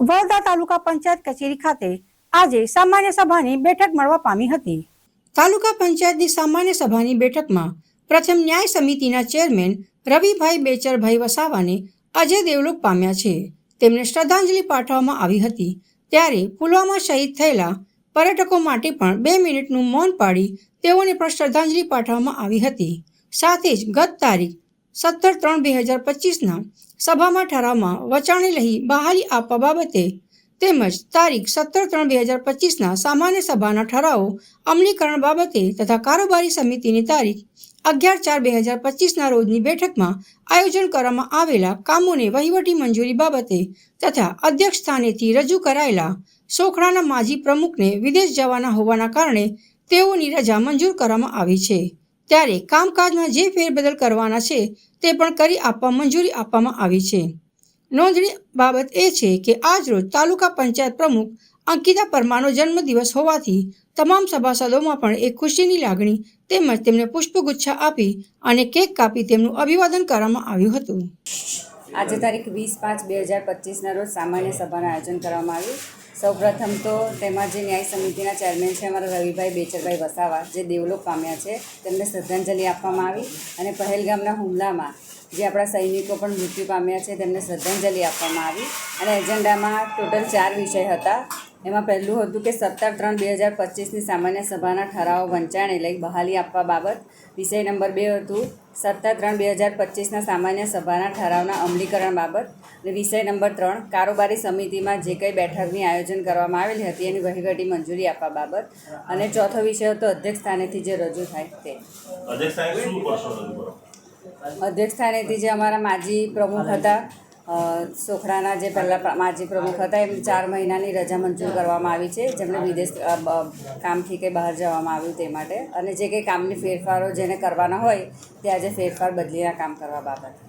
વડોદરા તાલુકા પંચાયત કચેરી ખાતે આજે સામાન્ય સભાની બેઠક મળવા પામી હતી. તાલુકા પંચાયતની સામાન્ય સભાની બેઠકમાં પ્રથમ ન્યાય સમિતિના ચેરમેન રવિભાઈ બેચરભાઈ વસાવાને અજય દેવલોક પામ્યા છે. તેમને શ્રદ્ધાંજલિ પાઠવવામાં આવી હતી. ત્યારે પુલવામા શહીદ થયેલા પર્યટકો માટે પણ બે મિનિટનું મૌન પાડી તેઓને પણ શ્રદ્ધાંજલિ પાઠવવામાં આવી હતી. સાથે જ ગત તારીખ સત્તર ત્રણ બે હજાર પચીસના સભામાં ઠરાવમાં વચાણે લઈ બહાલી આપવા બાબતે તેમજ તારીખ સત્તર ત્રણ બે હજાર પચીસના સામાન્ય સભાના ઠરાવો અમલીકરણ બાબતે તથા કારોબારી સમિતિની તારીખ અગિયાર ચાર બે હજાર પચીસના રોજની બેઠકમાં આયોજન કરવામાં આવેલા કામોને વહીવટી મંજૂરી બાબતે તથા અધ્યક્ષ સ્થાનેથી રજૂ કરાયેલા સોખડાના માજી પ્રમુખને વિદેશ જવાના હોવાના કારણે તેઓની રજા મંજૂર કરવામાં આવી છે. ત્યારે કામકાજમાં જે ફેરબદલ કરવાના છે તે પણ કરી આપવા મંજૂરી આપવામાં આવી છે. નોંધણી બાબત એ છે કે આજરોજ તાલુકા પંચાયત પ્રમુખ અંકિતા પરમારનો જન્મદિવસ હોવાથી તમામ સભાસદોમાં પણ એક ખુશીની લાગણી તેમજ તેમને પુષ્પગુચ્છા આપી અને કેક કાપી તેમનું અભિવાદન કરવામાં આવ્યું હતું. આજે તારીખ વીસ પાંચ બે હજાર પચીસના રોજ સામાન્ય સભાનું આયોજન કરવામાં આવ્યું. સૌપ્રથમ તો તેમાં જે ન્યાય સમિતિના ચેરમેન છે અમારા રવિભાઈ બેચરભાઈ વસાવા, જે દેવલોક પામ્યા છે, તેમને શ્રદ્ધાંજલિ આપવામાં આવી અને પહેલગામના હુમલામાં જે આપણા સૈનિકો પણ મૃત્યુ પામ્યા છે, તેમને શ્રદ્ધાંજલિ આપવામાં આવી. અને એજન્ડામાં ટોટલ ચાર વિષય હતા. એમાં પહેલું હતું કે સત્તર ત્રણ બે હજાર પચીસની સામાન્ય સભાના ઠરાવો વંચાણે લઈ બહાલી આપવા બાબત. વિષય નંબર બે હતું સત્તર ત્રણ બે હજાર પચીસના સામાન્ય સભાના ઠરાવના અમલીકરણ બાબત. અને વિષય નંબર ત્રણ કારોબારી સમિતિમાં જે કંઈ બેઠકની આયોજન કરવામાં આવેલી હતી એની વહીવટી મંજૂરી આપવા બાબત. અને ચોથો વિષય હતો અધ્યક્ષ સ્થાનેથી જે રજૂ થાય તે. અધ્યક્ષ સ્થાનેથી જે અમારા માજી પ્રમુખ હતા સોખડાના જે પહેલાં માજી પ્રમુખ હતા એમને ચાર મહિનાની રજા મંજૂર કરવામાં આવી છે. જેમણે વિદેશ કામથી કંઈ બહાર જવામાં આવ્યું તે માટે. અને જે કંઈ કામની ફેરફારો જેને કરવાના હોય, તે આજે ફેરફાર બદલીના કામ કરવા બાબત.